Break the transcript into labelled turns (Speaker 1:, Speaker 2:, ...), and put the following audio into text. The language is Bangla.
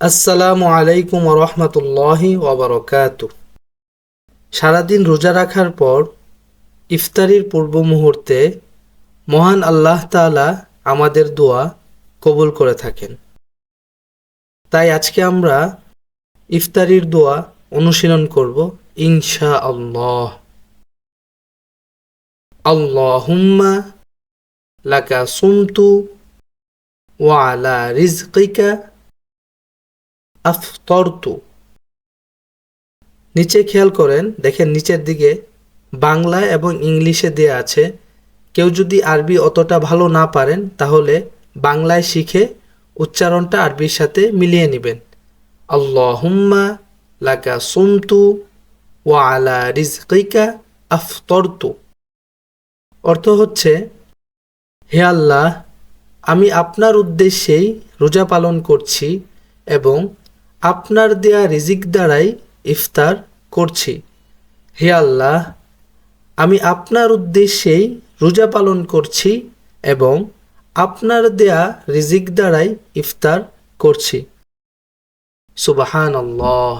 Speaker 1: আসসালামু আলাইকুম রহমতুল্লাহি ওবরকাত সারাদিন রোজা রাখার পর ইফতারির পূর্ব মুহূর্তে মহান আল্লাহ তাআলা আমাদের দোয়া কবুল করে থাকেন। তাই আজকে আমরা ইফতারির দোয়া অনুশীলন করব ইনশা আল্লাহ আল্লাহুম্মা লাকা সুমতু ওয়ালা রিজকিকা আফতরতু। নিচে খেয়াল করেন, দেখেন নিচের দিকে বাংলা এবং ইংলিশে দেয়া আছে, কেউ যদি আরবি অতটা ভালো না পারেন, তাহলে বাংলায় শিখে উচ্চারণটা আরবির সাথে মিলিয়ে নেবেন। আল্লাহুম্মা লাকা সুমতু ওয়া আলা রিজকিকা আফতরতু। অর্থ হচ্ছে, হে আল্লাহ, আমি আপনার উদ্দেশ্যেই রোজা পালন করছি এবং আপনার দেয়া রিজিক দ্বারাই ইফতার করছি। হে আল্লাহ, আমি আপনার উদ্দেশ্যেই রোজা পালন করছি এবং আপনার দেয়া রিজিক দ্বারাই ইফতার করছি। সুবাহান আল্লাহ